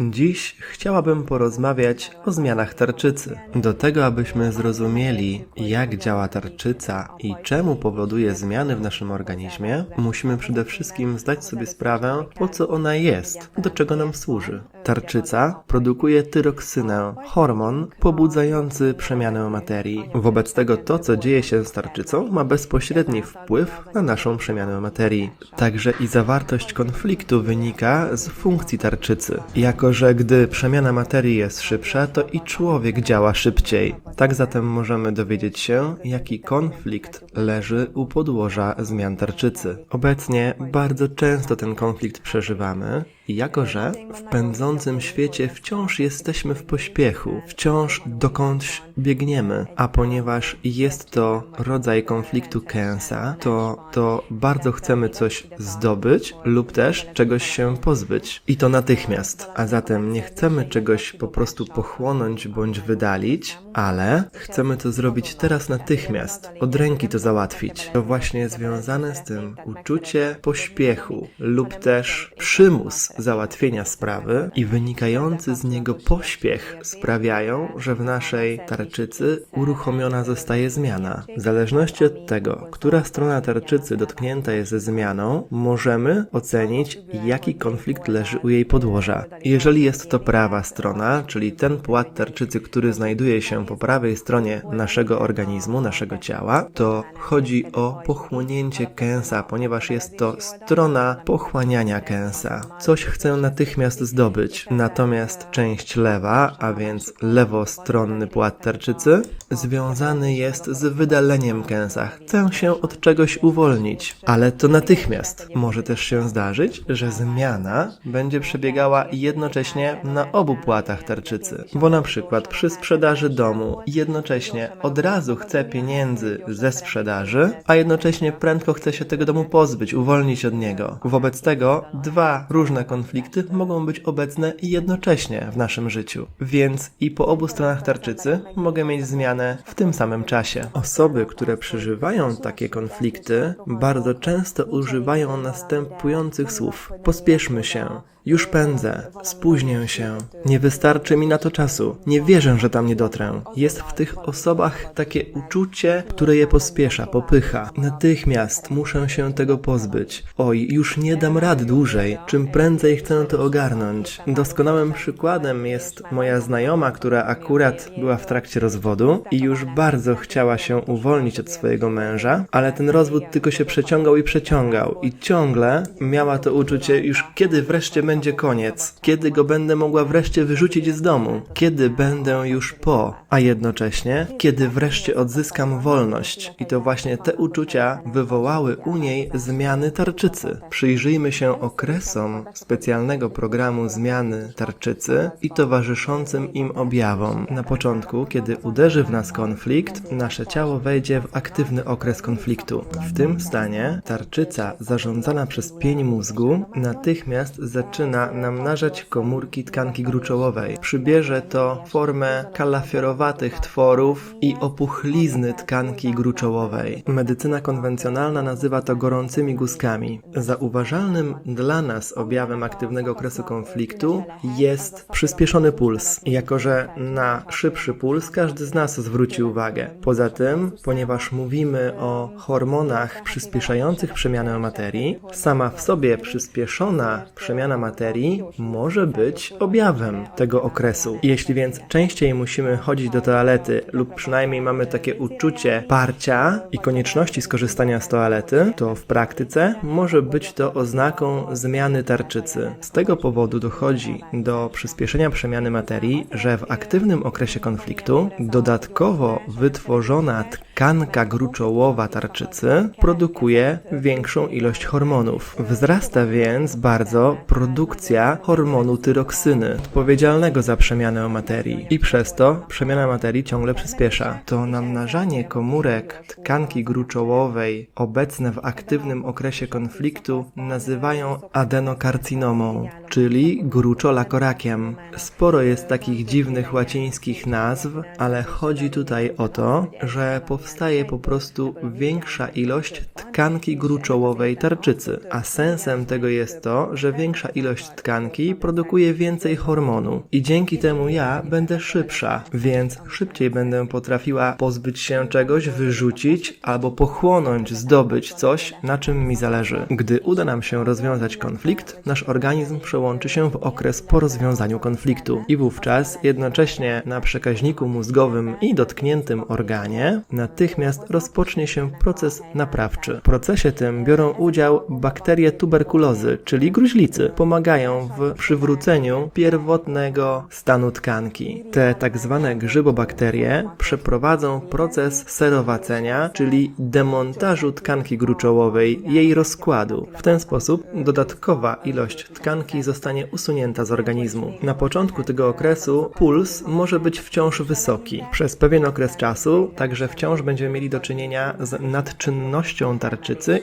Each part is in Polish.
Dziś chciałabym porozmawiać o zmianach tarczycy. Do tego, abyśmy zrozumieli, jak działa tarczyca i czemu powoduje zmiany w naszym organizmie, musimy przede wszystkim zdać sobie sprawę, po co ona jest, do czego nam służy. Tarczyca produkuje tyroksynę, hormon pobudzający przemianę materii. Wobec tego to, co dzieje się z tarczycą, ma bezpośredni wpływ na naszą przemianę materii. Także i zawartość konfliktu wynika z funkcji tarczycy. Jako, że gdy przemiana materii jest szybsza, to i człowiek działa szybciej. Tak zatem możemy dowiedzieć się, jaki konflikt leży u podłoża zmian tarczycy. Obecnie bardzo często ten konflikt przeżywamy, jako, że w pędzącym świecie wciąż jesteśmy w pośpiechu, wciąż dokądś biegniemy, a ponieważ jest to rodzaj konfliktu Kensa, to, to bardzo chcemy coś zdobyć lub też czegoś się pozbyć. I to natychmiast. A zatem nie chcemy czegoś po prostu pochłonąć bądź wydalić, ale chcemy to zrobić teraz natychmiast, od ręki to załatwić. To właśnie związane z tym uczucie pośpiechu lub też przymus załatwienia sprawy i wynikający z niego pośpiech sprawiają, że w naszej tarczycy uruchomiona zostaje zmiana. W zależności od tego, która strona tarczycy dotknięta jest zmianą, możemy ocenić, jaki konflikt leży u jej podłoża. Jeżeli jest to prawa strona, czyli ten płat tarczycy, który znajduje się po prawej stronie naszego organizmu, naszego ciała, to chodzi o pochłonięcie kęsa, ponieważ jest to strona pochłaniania kęsa. Coś chcę natychmiast zdobyć. Natomiast część lewa, a więc lewostronny płat tarczycy, związany jest z wydaleniem kęsa. Chcę się od czegoś uwolnić, ale to natychmiast. Może też się zdarzyć, że zmiana będzie przebiegała jednocześnie na obu płatach tarczycy. Bo na przykład przy sprzedaży domu jednocześnie od razu chcę pieniędzy ze sprzedaży, a jednocześnie prędko chcę się tego domu pozbyć, uwolnić od niego. Wobec tego dwa różne konflikty mogą być obecne jednocześnie w naszym życiu. Więc i po obu stronach tarczycy mogę mieć zmianę w tym samym czasie. Osoby, które przeżywają takie konflikty, bardzo często używają następujących słów: pospieszmy się. Już pędzę, spóźnię się, nie wystarczy mi na to czasu, nie wierzę, że tam nie dotrę. Jest w tych osobach takie uczucie, które je pospiesza, popycha. Natychmiast muszę się tego pozbyć. Oj, już nie dam rady dłużej, czym prędzej chcę to ogarnąć. Doskonałym przykładem jest moja znajoma, która akurat była w trakcie rozwodu i już bardzo chciała się uwolnić od swojego męża, ale ten rozwód tylko się przeciągał i przeciągał i ciągle miała to uczucie już kiedy wreszcie będzie koniec, kiedy go będę mogła wreszcie wyrzucić z domu, kiedy będę już po, a jednocześnie kiedy wreszcie odzyskam wolność. I to właśnie te uczucia wywołały u niej zmiany tarczycy. Przyjrzyjmy się okresom specjalnego programu zmiany tarczycy i towarzyszącym im objawom. Na początku, kiedy uderzy w nas konflikt, nasze ciało wejdzie w aktywny okres konfliktu. W tym stanie tarczyca zarządzana przez pień mózgu natychmiast zaczyna namnażać komórki tkanki gruczołowej. Przybierze to formę kalafiorowatych tworów i opuchlizny tkanki gruczołowej. Medycyna konwencjonalna nazywa to gorącymi guzkami. Zauważalnym dla nas objawem aktywnego okresu konfliktu jest przyspieszony puls. Jako, że na szybszy puls każdy z nas zwróci uwagę. Poza tym, ponieważ mówimy o hormonach przyspieszających przemianę materii, sama w sobie przyspieszona przemiana materii może być objawem tego okresu. Jeśli więc częściej musimy chodzić do toalety lub przynajmniej mamy takie uczucie parcia i konieczności skorzystania z toalety, to w praktyce może być to oznaką zmiany tarczycy. Z tego powodu dochodzi do przyspieszenia przemiany materii, że w aktywnym okresie konfliktu dodatkowo wytworzona tkanka gruczołowa tarczycy produkuje większą ilość hormonów. Wzrasta więc bardzo produkcja hormonu tyroksyny, odpowiedzialnego za przemianę materii. I przez to przemiana materii ciągle przyspiesza. To namnażanie komórek tkanki gruczołowej obecne w aktywnym okresie konfliktu nazywają adenokarcinomą. czyli gruczolakorakiem. Sporo jest takich dziwnych łacińskich nazw, ale chodzi tutaj o to, że powstaje po prostu większa ilość tkanki gruczołowej tarczycy, a sensem tego jest to, że większa ilość tkanki produkuje więcej hormonu i dzięki temu ja będę szybsza, więc szybciej będę potrafiła pozbyć się czegoś, wyrzucić albo pochłonąć, zdobyć coś, na czym mi zależy. Gdy uda nam się rozwiązać konflikt, nasz organizm przełączy się w okres po rozwiązaniu konfliktu i wówczas jednocześnie na przekaźniku mózgowym i dotkniętym organie natychmiast rozpocznie się proces naprawczy. Procesie tym biorą udział bakterie tuberkulozy, czyli gruźlicy. Pomagają w przywróceniu pierwotnego stanu tkanki. Te tak zwane grzybobakterie przeprowadzą proces serowacenia, czyli demontażu tkanki gruczołowej, jej rozkładu. W ten sposób dodatkowa ilość tkanki zostanie usunięta z organizmu. Na początku tego okresu puls może być wciąż wysoki. Przez pewien okres czasu także wciąż będziemy mieli do czynienia z nadczynnością tarczycy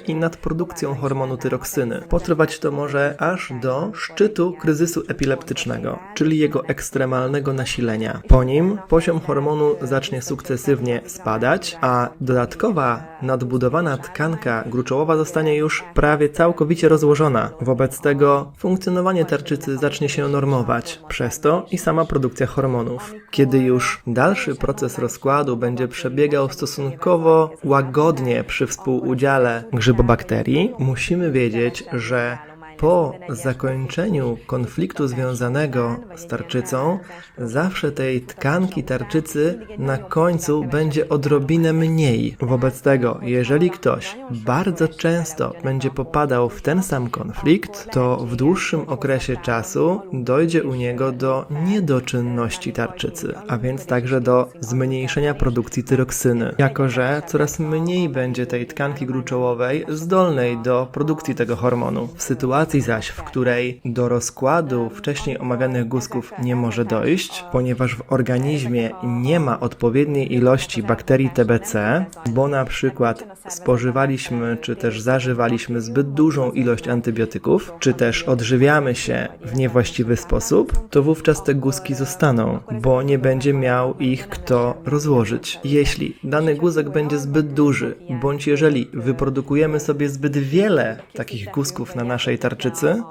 i nadprodukcją hormonu tyroksyny. Potrwać to może aż do szczytu kryzysu epileptycznego, czyli jego ekstremalnego nasilenia. Po nim poziom hormonu zacznie sukcesywnie spadać, a dodatkowa nadbudowana tkanka gruczołowa zostanie już prawie całkowicie rozłożona. Wobec tego funkcjonowanie tarczycy zacznie się normować, przez to i sama produkcja hormonów. Kiedy już dalszy proces rozkładu będzie przebiegał stosunkowo łagodnie przy współudziale grzybobakterii, musimy wiedzieć, że po zakończeniu konfliktu związanego z tarczycą, zawsze tej tkanki tarczycy na końcu będzie odrobinę mniej. Wobec tego, jeżeli ktoś bardzo często będzie popadał w ten sam konflikt, to w dłuższym okresie czasu dojdzie u niego do niedoczynności tarczycy, a więc także do zmniejszenia produkcji tyroksyny, jako że coraz mniej będzie tej tkanki gruczołowej zdolnej do produkcji tego hormonu. W sytuacji zaś, w której do rozkładu wcześniej omawianych guzków nie może dojść, ponieważ w organizmie nie ma odpowiedniej ilości bakterii TBC, bo na przykład spożywaliśmy czy też zażywaliśmy zbyt dużą ilość antybiotyków, czy też odżywiamy się w niewłaściwy sposób, to wówczas te guzki zostaną, bo nie będzie miał ich kto rozłożyć. Jeśli dany guzek będzie zbyt duży, bądź jeżeli wyprodukujemy sobie zbyt wiele takich guzków na naszej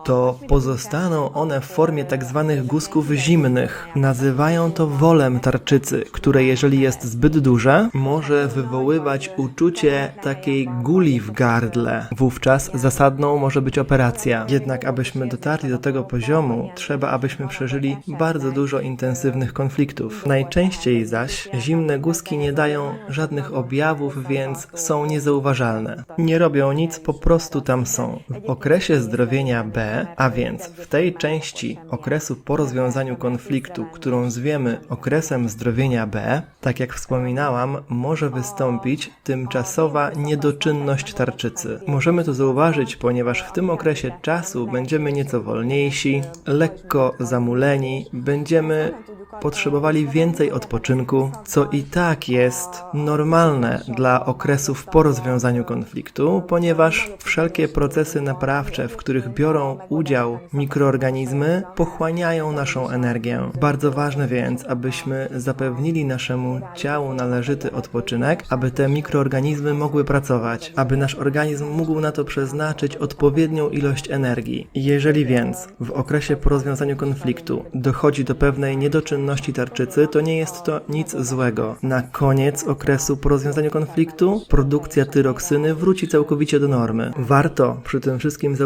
to pozostaną one w formie tak zwanych guzków zimnych. Nazywają to wolem tarczycy, które jeżeli jest zbyt duże, może wywoływać uczucie takiej guli w gardle. Wówczas zasadną może być operacja. Jednak abyśmy dotarli do tego poziomu, trzeba abyśmy przeżyli bardzo dużo intensywnych konfliktów. Najczęściej zaś zimne guzki nie dają żadnych objawów, więc są niezauważalne. Nie robią nic, po prostu tam są. W okresie zdrowienia B, a więc w tej części okresu po rozwiązaniu konfliktu, którą zwiemy okresem zdrowienia B, tak jak wspominałam, może wystąpić tymczasowa niedoczynność tarczycy. Możemy to zauważyć, ponieważ w tym okresie czasu będziemy nieco wolniejsi, lekko zamuleni, będziemy potrzebowali więcej odpoczynku, co i tak jest normalne dla okresów po rozwiązaniu konfliktu, ponieważ wszelkie procesy naprawcze, w których biorą udział mikroorganizmy, pochłaniają naszą energię. Bardzo ważne więc, abyśmy zapewnili naszemu ciału należyty odpoczynek, aby te mikroorganizmy mogły pracować, aby nasz organizm mógł na to przeznaczyć odpowiednią ilość energii. Jeżeli więc w okresie po rozwiązaniu konfliktu dochodzi do pewnej niedoczynności tarczycy, to nie jest to nic złego. Na koniec okresu po rozwiązaniu konfliktu produkcja tyroksyny wróci całkowicie do normy. Warto przy tym wszystkim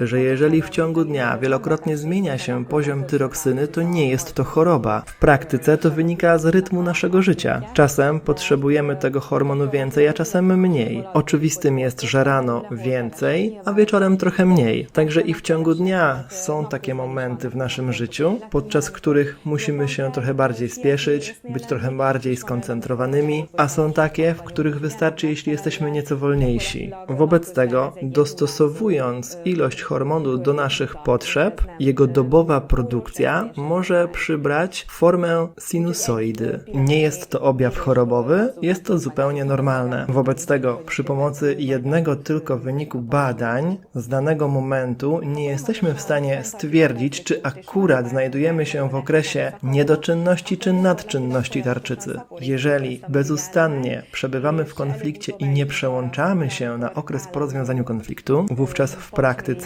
że jeżeli w ciągu dnia wielokrotnie zmienia się poziom tyroksyny, to nie jest to choroba. W praktyce to wynika z rytmu naszego życia. Czasem potrzebujemy tego hormonu więcej, a czasem mniej. Oczywistym jest, że rano więcej, a wieczorem trochę mniej. Także i w ciągu dnia są takie momenty w naszym życiu, podczas których musimy się trochę bardziej spieszyć, być trochę bardziej skoncentrowanymi, a są takie, w których wystarczy, jeśli jesteśmy nieco wolniejsi. Wobec tego, dostosowując ilość hormonu do naszych potrzeb, jego dobowa produkcja może przybrać formę sinusoidy. Nie jest to objaw chorobowy, jest to zupełnie normalne. Wobec tego, przy pomocy jednego tylko wyniku badań z danego momentu nie jesteśmy w stanie stwierdzić, czy akurat znajdujemy się w okresie niedoczynności czy nadczynności tarczycy. Jeżeli bezustannie przebywamy w konflikcie i nie przełączamy się na okres po rozwiązaniu konfliktu, wówczas w praktyce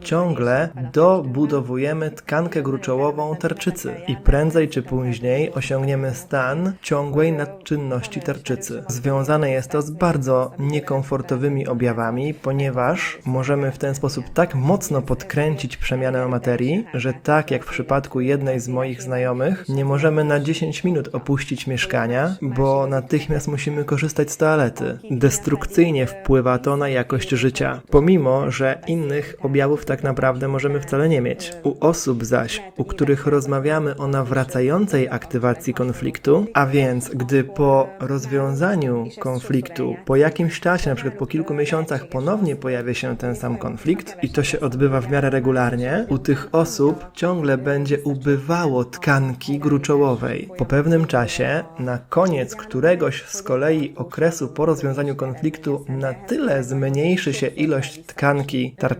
ciągle dobudowujemy tkankę gruczołową tarczycy i prędzej czy później osiągniemy stan ciągłej nadczynności tarczycy. Związane jest to z bardzo niekomfortowymi objawami, ponieważ możemy w ten sposób tak mocno podkręcić przemianę materii, że tak jak w przypadku jednej z moich znajomych, nie możemy na 10 minut opuścić mieszkania, bo natychmiast musimy korzystać z toalety. Destrukcyjnie wpływa to na jakość życia, pomimo że innych objawów tak naprawdę możemy wcale nie mieć. U osób zaś, u których rozmawiamy o nawracającej aktywacji konfliktu, a więc gdy po rozwiązaniu konfliktu, po jakimś czasie, na przykład po kilku miesiącach ponownie pojawia się ten sam konflikt i to się odbywa w miarę regularnie, u tych osób ciągle będzie ubywało tkanki gruczołowej. Po pewnym czasie, na koniec któregoś z kolei okresu po rozwiązaniu konfliktu, na tyle zmniejszy się ilość tkanki tarczycy,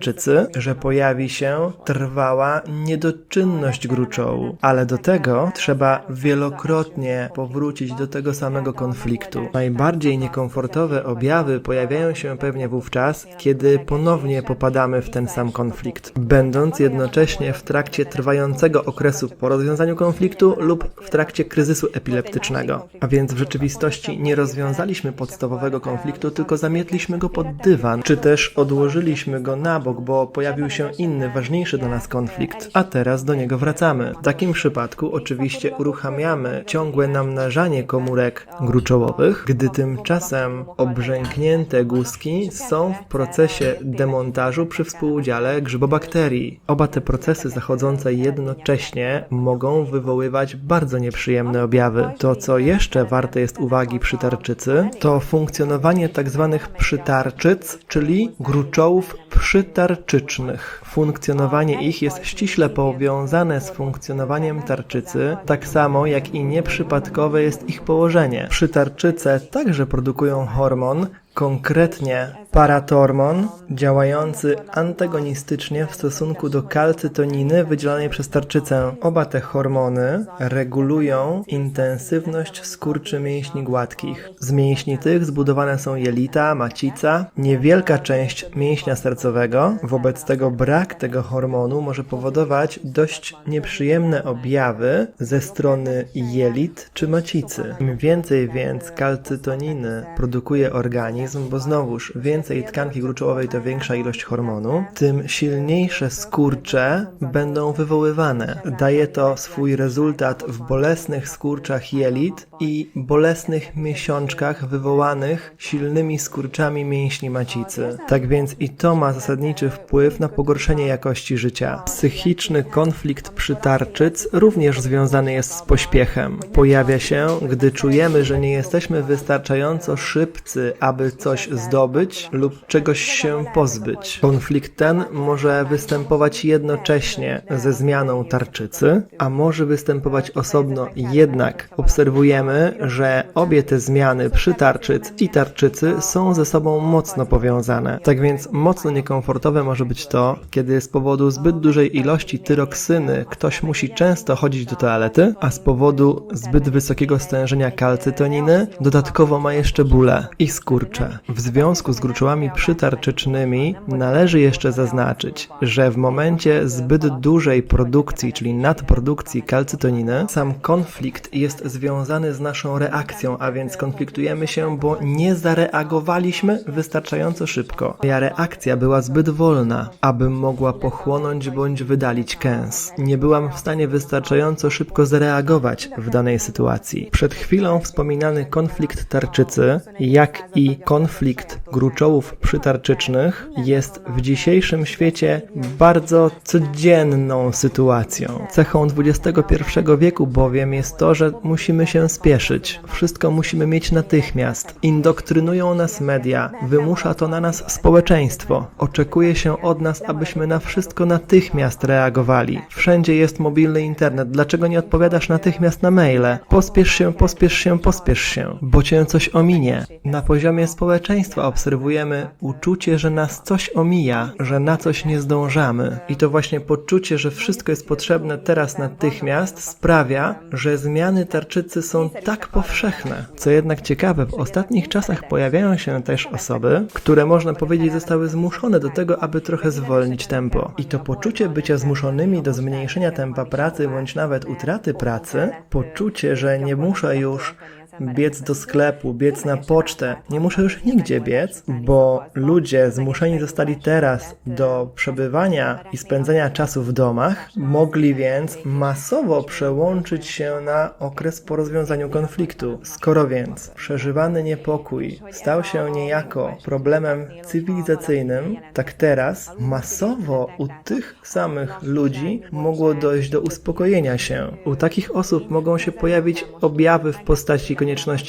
że pojawi się trwała niedoczynność gruczołu. Ale do tego trzeba wielokrotnie powrócić do tego samego konfliktu. Najbardziej niekomfortowe objawy pojawiają się pewnie wówczas, kiedy ponownie popadamy w ten sam konflikt, będąc jednocześnie w trakcie trwającego okresu po rozwiązaniu konfliktu lub w trakcie kryzysu epileptycznego. A więc w rzeczywistości nie rozwiązaliśmy podstawowego konfliktu, tylko zamietliśmy go pod dywan, czy też odłożyliśmy go na bok, bo pojawił się inny, ważniejszy dla nas konflikt, a teraz do niego wracamy. W takim przypadku oczywiście uruchamiamy ciągłe namnażanie komórek gruczołowych, gdy tymczasem obrzęknięte guzki są w procesie demontażu przy współudziale grzybobakterii. Oba te procesy zachodzące jednocześnie mogą wywoływać bardzo nieprzyjemne objawy. To, co jeszcze warte jest uwagi przy tarczycy, to funkcjonowanie tzw. przytarczyc, czyli gruczołów przytarczycznych. Funkcjonowanie ich jest ściśle powiązane z funkcjonowaniem tarczycy, tak samo jak i nieprzypadkowe jest ich położenie. Przytarczyce także produkują hormon, konkretnie paratormon działający antagonistycznie w stosunku do kalcytoniny wydzielanej przez tarczycę. Oba te hormony regulują intensywność skurczy mięśni gładkich. Z mięśni tych zbudowane są jelita, macica, niewielka część mięśnia sercowego. Wobec tego brak tego hormonu może powodować dość nieprzyjemne objawy ze strony jelit czy macicy. Im więcej więc kalcytoniny produkuje organizm, bo znowuż więcej tkanki gruczołowej to większa ilość hormonu, tym silniejsze skurcze będą wywoływane. Daje to swój rezultat w bolesnych skurczach jelit i bolesnych miesiączkach wywołanych silnymi skurczami mięśni macicy. Tak więc i to ma zasadniczy wpływ na pogorszenie jakości życia. Psychiczny konflikt przytarczyc również związany jest z pośpiechem. Pojawia się, gdy czujemy, że nie jesteśmy wystarczająco szybcy, aby coś zdobyć lub czegoś się pozbyć. Konflikt ten może występować jednocześnie ze zmianą tarczycy, a może występować osobno, jednak obserwujemy, że obie te zmiany przy tarczyc i tarczycy są ze sobą mocno powiązane. Tak więc mocno niekomfortowe może być to, kiedy z powodu zbyt dużej ilości tyroksyny ktoś musi często chodzić do toalety, a z powodu zbyt wysokiego stężenia kalcytoniny dodatkowo ma jeszcze bóle i skurcze. W związku z gruczołami przytarczycznymi należy jeszcze zaznaczyć, że w momencie zbyt dużej produkcji, czyli nadprodukcji kalcytoniny, sam konflikt jest związany z naszą reakcją, a więc konfliktujemy się, bo nie zareagowaliśmy wystarczająco szybko. Moja reakcja była zbyt wolna, abym mogła pochłonąć bądź wydalić kęs. Nie byłam w stanie wystarczająco szybko zareagować w danej sytuacji. Przed chwilą wspominany konflikt tarczycy, jak i konflikt gruczołów przytarczycznych jest w dzisiejszym świecie bardzo codzienną sytuacją. Cechą XXI wieku bowiem jest to, że musimy się spieszyć. Wszystko musimy mieć natychmiast. Indoktrynują nas media, wymusza to na nas społeczeństwo. Oczekuje się od nas, abyśmy na wszystko natychmiast reagowali. Wszędzie jest mobilny internet. Dlaczego nie odpowiadasz natychmiast na maile? Pospiesz się, pospiesz się, pospiesz się, bo cię coś ominie. Na poziomie społeczeństwa obserwujemy uczucie, że nas coś omija, że na coś nie zdążamy. I to właśnie poczucie, że wszystko jest potrzebne teraz natychmiast sprawia, że zmiany tarczycy są tak powszechne. Co jednak ciekawe, w ostatnich czasach pojawiają się też osoby, które można powiedzieć zostały zmuszone do tego, aby trochę zwolnić tempo. I to poczucie bycia zmuszonymi do zmniejszenia tempa pracy bądź nawet utraty pracy, poczucie, że nie muszę już biec do sklepu, biec na pocztę. Nie muszę już nigdzie biec, bo ludzie zmuszeni zostali teraz do przebywania i spędzania czasu w domach, mogli więc masowo przełączyć się na okres po rozwiązaniu konfliktu. Skoro więc przeżywany niepokój stał się niejako problemem cywilizacyjnym, tak teraz masowo u tych samych ludzi mogło dojść do uspokojenia się. U takich osób mogą się pojawić objawy w postaci konieczności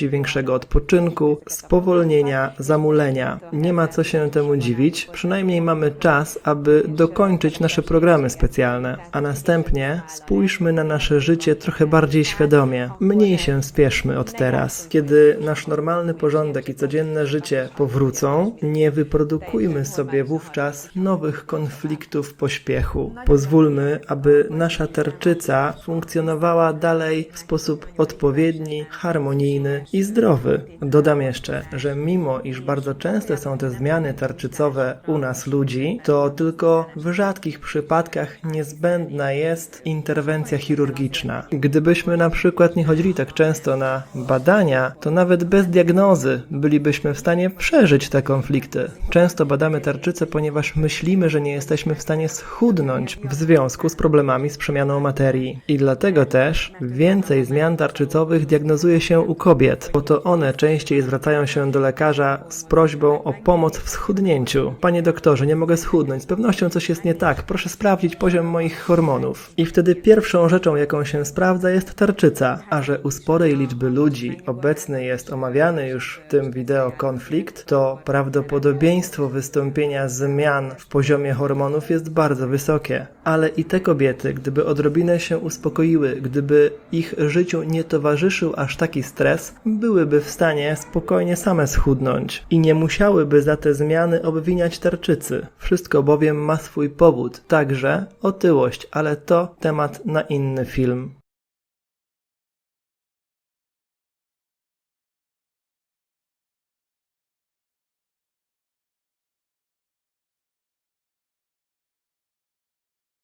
większego odpoczynku, spowolnienia, zamulenia. Nie ma co się temu dziwić, przynajmniej mamy czas, aby dokończyć nasze programy specjalne, a następnie spójrzmy na nasze życie trochę bardziej świadomie. Mniej się spieszmy od teraz. Kiedy nasz normalny porządek i codzienne życie powrócą, nie wyprodukujmy sobie wówczas nowych konfliktów pośpiechu. Pozwólmy, aby nasza tarczyca funkcjonowała dalej w sposób odpowiedni, harmonijny i zdrowy. Dodam jeszcze, że mimo iż bardzo częste są te zmiany tarczycowe u nas ludzi, to tylko w rzadkich przypadkach niezbędna jest interwencja chirurgiczna. Gdybyśmy na przykład nie chodzili tak często na badania, to nawet bez diagnozy bylibyśmy w stanie przeżyć te konflikty. Często badamy tarczycę, ponieważ myślimy, że nie jesteśmy w stanie schudnąć w związku z problemami z przemianą materii. I dlatego też więcej zmian tarczycowych diagnozuje się u kobiet, bo to one częściej zwracają się do lekarza z prośbą o pomoc w schudnięciu. Panie doktorze, nie mogę schudnąć, z pewnością coś jest nie tak, proszę sprawdzić poziom moich hormonów. I wtedy pierwszą rzeczą, jaką się sprawdza, jest tarczyca, a że u sporej liczby ludzi obecny jest omawiany już w tym wideo konflikt, to prawdopodobieństwo wystąpienia zmian w poziomie hormonów jest bardzo wysokie. Ale i te kobiety, gdyby odrobinę się uspokoiły, gdyby ich życiu nie towarzyszył aż taki stres, byłyby w stanie spokojnie same schudnąć i nie musiałyby za te zmiany obwiniać tarczycy. Wszystko bowiem ma swój powód, także otyłość, ale to temat na inny film.